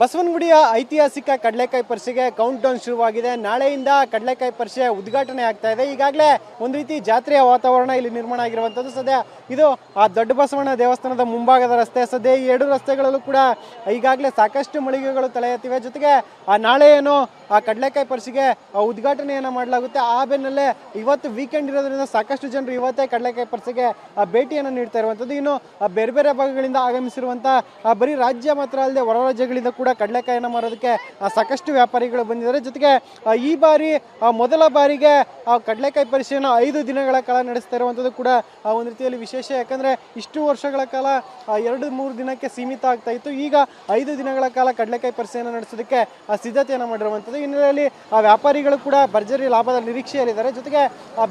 ಬಸವನಗುಡಿಯ ಐತಿಹಾಸಿಕ ಕಡಲೆಕಾಯಿ ಪರಿಷೆಗೆ count down ಶುರುವಾಗಿದೆ. ನಾಳೆಯಿಂದ ಕಡಲೆಕಾಯಿ ಪರಿಷೆ ಉದ್ಘಾಟನೆ ಆಗ್ತಾ ಇದೆ. ಈಗಾಗಲೇ ಒಂದು ರೀತಿ ಜಾತ್ರೆಯ ವಾತಾವರಣ ಇಲ್ಲಿ ನಿರ್ಮಾಣ ಆಗಿರುವಂಥದ್ದು. ಸದ್ಯ ಇದು ಆ ದೊಡ್ಡ ಬಸವಣ್ಣ ದೇವಸ್ಥಾನದ ಮುಂಭಾಗದ ರಸ್ತೆ. ಸದ್ಯ ಈ ಎರಡು ರಸ್ತೆಗಳಲ್ಲೂ ಕೂಡ ಈಗಾಗಲೇ ಸಾಕಷ್ಟು ಮಳಿಗೆಗಳು ತಲೆ ಎತ್ತಿವೆ ಜೊತೆಗೆ ಆ ನಾಳೆ ಏನು ಆ ಕಡಲೆಕಾಯಿ ಪರಿಷೆಗೆ ಉದ್ಘಾಟನೆಯನ್ನು ಮಾಡಲಾಗುತ್ತೆ. ಆ ಬೆನ್ನಲ್ಲೇ ಇವತ್ತು ವೀಕೆಂಡ್ ಇರೋದ್ರಿಂದ ಸಾಕಷ್ಟು ಜನರು ಇವತ್ತೇ ಕಡಲೆಕಾಯಿ ಪರಿಷೆಗೆ ಆ ಭೇಟಿಯನ್ನು ನೀಡ್ತಾ ಇರುವಂಥದ್ದು. ಇನ್ನು ಬೇರೆ ಬೇರೆ ಭಾಗಗಳಿಂದ ಆಗಮಿಸಿರುವಂಥ ಬರೀ ರಾಜ್ಯ ಮಾತ್ರ ಅಲ್ಲದೆ ಹೊರ ರಾಜ್ಯಗಳಿಂದ ಕೂಡ ಕಡಲೆಕಾಯಿನ ಮಾರೋದಕ್ಕೆ ಸಾಕಷ್ಟು ವ್ಯಾಪಾರಿಗಳು ಬಂದಿದ್ದಾರೆ. ಜೊತೆಗೆ ಈ ಬಾರಿ ಮೊದಲ ಬಾರಿಗೆ ಕಡಲೆಕಾಯಿ ಪರಿಷೆಯನ್ನು ಐದು ದಿನಗಳ ಕಾಲ ನಡೆಸ್ತಾ ಇರುವಂಥದ್ದು ಕೂಡ ಒಂದು ರೀತಿಯಲ್ಲಿ ವಿಶೇಷ. ಯಾಕಂದರೆ, ಇಷ್ಟು ವರ್ಷಗಳ ಕಾಲ ಎರಡು ಮೂರು ದಿನಕ್ಕೆ ಸೀಮಿತ ಆಗ್ತಾ ಇತ್ತು. ಈಗ ಐದು ದಿನಗಳ ಕಾಲ ಕಡಲೆಕಾಯಿ ಪರಿಷೆಯನ್ನು ನಡೆಸೋದಕ್ಕೆ ಸಿದ್ಧತೆಯನ್ನು ಮಾಡಿರುವಂಥದ್ದು. ಹಿನ್ನೆಲೆಯಲ್ಲಿ ವ್ಯಾಪಾರಿಗಳು ಕೂಡ ಭರ್ಜರಿ ಲಾಭದ ನಿರೀಕ್ಷೆಯಲ್ಲಿದ್ದಾರೆ. ಜೊತೆಗೆ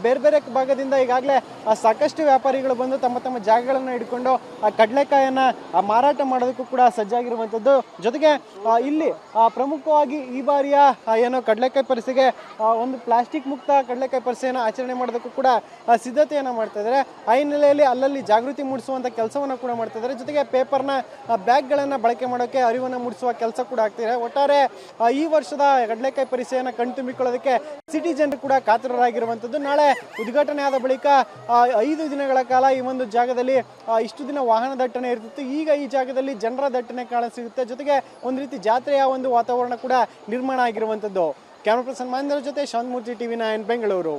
ಬೇರೆ ಬೇರೆ ಭಾಗದಿಂದ ಈಗಾಗಲೇ ಸಾಕಷ್ಟು ವ್ಯಾಪಾರಿಗಳು ಬಂದು ತಮ್ಮ ತಮ್ಮ ಜಾಗಗಳನ್ನು ಹಿಡ್ಕೊಂಡು, ಆ ಕಡಲೆಕಾಯನ್ನ ಮಾರಾಟ ಮಾಡೋದಕ್ಕೂ ಕೂಡ ಸಜ್ಜಾಗಿರುವಂಥದ್ದು. ಜೊತೆಗೆ ಇಲ್ಲಿ ಪ್ರಮುಖವಾಗಿ ಈ ಬಾರಿಯ ಏನು ಕಡಲೆಕಾಯಿ ಪರಿಸೆಗೆ ಒಂದು ಪ್ಲಾಸ್ಟಿಕ್ ಮುಕ್ತ ಕಡಲೆಕಾಯಿ ಪರಿಸೆಯನ್ನು ಆಚರಣೆ ಮಾಡೋದಕ್ಕೂ ಕೂಡ ಸಿದ್ಧತೆಯನ್ನು ಮಾಡ್ತಾ ಇದ್ದಾರೆ. ಆ ಹಿನ್ನೆಲೆಯಲ್ಲಿ ಅಲ್ಲಲ್ಲಿ ಜಾಗೃತಿ ಮೂಡಿಸುವಂಥ ಕೆಲಸವನ್ನು ಕೂಡ ಮಾಡ್ತಾ ಇದ್ದಾರೆ. ಜೊತೆಗೆ ಪೇಪರ್ನ ಬ್ಯಾಗ್ಗಳನ್ನು ಬಳಕೆ ಮಾಡೋಕ್ಕೆ ಅರಿವನ್ನು ಮೂಡಿಸುವ ಕೆಲಸ ಕೂಡ ಆಗ್ತಿದೆ ಒಟ್ಟಾರೆ ಈ ವರ್ಷದ ಕಡಲೆಕಾಯಿ ಪರಿಸೆಯನ್ನು ಕಣ್ತುಂಬಿಕೊಳ್ಳೋದಕ್ಕೆ ಸಿಟಿ ಜನರು ಕೂಡ ಕಾತರರಾಗಿರುವಂಥದ್ದು. ನಾಳೆ ಉದ್ಘಾಟನೆ ಆದ ಬಳಿಕ ಐದು ದಿನಗಳ ಕಾಲ ಈ ಒಂದು ಜಾಗದಲ್ಲಿ ಇಷ್ಟು ದಿನ ವಾಹನ ದಟ್ಟಣೆ ಇರ್ತಿತ್ತು. ಈಗ ಈ ಜಾಗದಲ್ಲಿ ಜನರ ದಟ್ಟಣೆ ಕಾಣಸಿಗುತ್ತೆ ಜೊತೆಗೆ ಒಂದು ರೀತಿ ಜಾತ್ರೆಯ ಒಂದು ವಾತಾವರಣ ಕೂಡ ನಿರ್ಮಾಣ ಆಗಿರುವಂಥದ್ದು ಕ್ಯಾಮ್ರಾ ಪರ್ಸನ್ ಮಹೇಂದ್ರ ಜೊತೆ ಶಾಂತಮೂರ್ತಿ ಟಿವಿ ನೈನ್, ಬೆಂಗಳೂರು.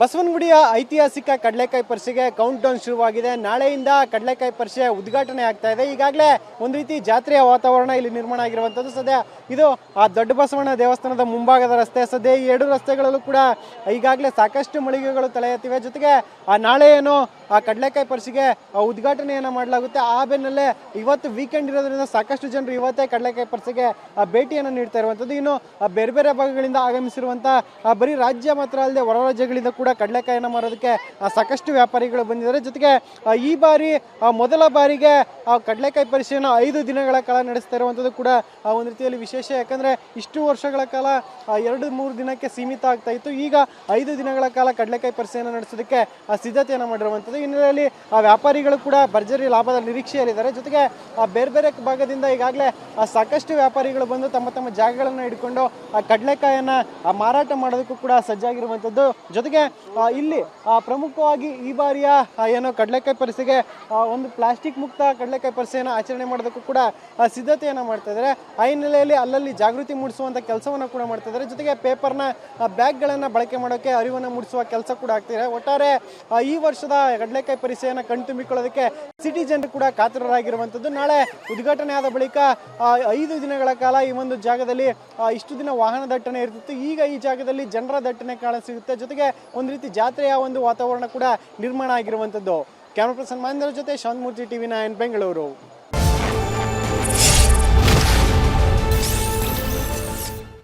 ಬಸವನಗುಡಿಯ ಐತಿಹಾಸಿಕ ಕಡಲೆಕಾಯಿ ಪರಿಷೆಗೆ ಕೌಂಟ್ ಡೌನ್ ಶುರುವಾಗಿದೆ. ನಾಳೆಯಿಂದ ಕಡಲೆಕಾಯಿ ಪರಿಷೆ ಉದ್ಘಾಟನೆ ಆಗ್ತಾ ಇದೆ. ಈಗಾಗಲೇ ಒಂದು ರೀತಿ ಜಾತ್ರೆಯ ವಾತಾವರಣ ಇಲ್ಲಿ ನಿರ್ಮಾಣ ಆಗಿರುವಂಥದ್ದು ಸದ್ಯ ಇದು ಆ ದೊಡ್ಡ ಬಸವಣ್ಣ ದೇವಸ್ಥಾನದ ಮುಂಭಾಗದ ರಸ್ತೆ, ಸದ್ಯ ಈ ಎರಡು ರಸ್ತೆಗಳಲ್ಲೂ ಕೂಡ ಈಗಾಗಲೇ ಸಾಕಷ್ಟು ಮಳಿಗೆಗಳು ತಲೆ ಎತ್ತಿವೆ. ಜೊತೆಗೆ ಆ ನಾಳೆ ಏನು ಆ ಕಡಲೆಕಾಯಿ ಪರ್ಸಿಗೆ ಉದ್ಘಾಟನೆಯನ್ನು ಮಾಡಲಾಗುತ್ತೆ. ಆ ಬೆನ್ನಲ್ಲೇ ಇವತ್ತು ವೀಕೆಂಡ್ ಇರೋದ್ರಿಂದ ಸಾಕಷ್ಟು ಜನರು ಇವತ್ತೇ ಕಡಲೆಕಾಯಿ ಪರ್ಸಿಗೆ ಭೇಟಿಯನ್ನು ನೀಡ್ತಾ ಇರುವಂಥದ್ದು. ಇನ್ನು ಬೇರೆ ಬೇರೆ ಭಾಗಗಳಿಂದ ಆಗಮಿಸಿರುವಂಥ ಬರೀ ರಾಜ್ಯ ಮಾತ್ರ ಅಲ್ಲದೆ ಹೊರ ರಾಜ್ಯಗಳಿಂದ ಕೂಡ ಕಡಲೆಕಾಯಿಯನ್ನು ಮಾರೋದಕ್ಕೆ ಸಾಕಷ್ಟು ವ್ಯಾಪಾರಿಗಳು ಬಂದಿದ್ದಾರೆ. ಜೊತೆಗೆ ಈ ಬಾರಿ ಮೊದಲ ಬಾರಿಗೆ ಕಡಲೆಕಾಯಿ ಪರಿಷೆಯನ್ನು ಐದು ದಿನಗಳ ಕಾಲ ನಡೆಸ್ತಾ ಇರುವಂಥದ್ದು ಕೂಡ ಒಂದು ರೀತಿಯಲ್ಲಿ ವಿಶೇಷ. ಯಾಕಂದ್ರೆ ಇಷ್ಟು ವರ್ಷಗಳ ಕಾಲ ಎರಡು ಮೂರು ದಿನಕ್ಕೆ ಸೀಮಿತ ಆಗ್ತಾ ಇತ್ತು. ಈಗ ಐದು ದಿನಗಳ ಕಾಲ ಕಡಲೆಕಾಯಿ ಪರಿಷೆಯನ್ನು ನಡೆಸೋದಕ್ಕೆ ಸಿದ್ಧತೆಯನ್ನು ಮಾಡಿರುವಂಥದ್ದು. ಹಿನ್ನೆಲೆಯಲ್ಲಿ ಆ ವ್ಯಾಪಾರಿಗಳು ಕೂಡ ಭರ್ಜರಿ ಲಾಭದ ನಿರೀಕ್ಷೆಯಲ್ಲಿದ್ದಾರೆ ಜೊತೆಗೆ ಬೇರೆ ಬೇರೆ ಭಾಗದಿಂದ ಈಗಾಗಲೇ ಸಾಕಷ್ಟು ವ್ಯಾಪಾರಿಗಳು ಬಂದು ತಮ್ಮ ತಮ್ಮ ಜಾಗಗಳನ್ನು ಹಿಡ್ಕೊಂಡು, ಆ ಕಡಲೆಕಾಯನ್ನ ಮಾರಾಟ ಮಾಡೋದಕ್ಕೂ ಕೂಡ ಸಜ್ಜಾಗಿರುವಂಥದ್ದು ಜೊತೆಗೆ ಇಲ್ಲಿ ಪ್ರಮುಖವಾಗಿ ಈ ಬಾರಿಯ ಏನು ಕಡಲೆಕಾಯಿ ಪರಿಸೆಗೆ ಒಂದು ಪ್ಲಾಸ್ಟಿಕ್ ಮುಕ್ತ ಕಡಲೆಕಾಯಿ ಪರಿಸೆಯನ್ನು ಆಚರಣೆ ಮಾಡೋದಕ್ಕೂ ಕೂಡ ಸಿದ್ಧತೆಯನ್ನು ಮಾಡ್ತಾ ಇದ್ದಾರೆ. ಆ ಹಿನ್ನೆಲೆಯಲ್ಲಿ ಅಲ್ಲಲ್ಲಿ ಜಾಗೃತಿ ಮೂಡಿಸುವಂಥ ಕೆಲಸವನ್ನು ಕೂಡ ಮಾಡ್ತಾ ಇದ್ದಾರೆ. ಜೊತೆಗೆ ಪೇಪರ್ನ ಬ್ಯಾಗ್ಗಳನ್ನು ಬಳಕೆ ಮಾಡೋಕ್ಕೆ ಅರಿವನ್ನು ಮೂಡಿಸುವ ಕೆಲಸ ಕೂಡ ಆಗ್ತಿದೆ ಒಟ್ಟಾರೆ ಈ ವರ್ಷದ ಕಡಲೆಕಾಯಿ ಪರಿಸೆಯನ್ನು ಕಣ್ತುಂಬಿಕೊಳ್ಳೋದಕ್ಕೆ ಸಿಟಿ ಜನರು ಕೂಡ ಕಾತರರಾಗಿರುವಂಥದ್ದು. ನಾಳೆ ಉದ್ಘಾಟನೆ ಆದ ಬಳಿಕ ಐದು ದಿನಗಳ ಕಾಲ ಈ ಒಂದು ಜಾಗದಲ್ಲಿ ಇಷ್ಟು ದಿನ ವಾಹನ ದಟ್ಟಣೆ ಇರ್ತಿತ್ತು. ಈಗ ಈ ಜಾಗದಲ್ಲಿ ಜನರ ದಟ್ಟಣೆ ಕಾಣ ಸಿಗುತ್ತೆ. ಜೊತೆಗೆ ಒಂದು ರೀತಿ ಜಾತ್ರೆಯ ಒಂದು ವಾತಾವರಣ ಕೂಡ ನಿರ್ಮಾಣ ಆಗಿರುವಂಥದ್ದು. ಕ್ಯಾಮ್ರಾ ಪರ್ಸನ್ ಮಹೇಂದ್ರ ಜೊತೆ ಶಾಂತಮೂರ್ತಿ ಟಿವಿ ನಾಯನ್ ಬೆಂಗಳೂರು.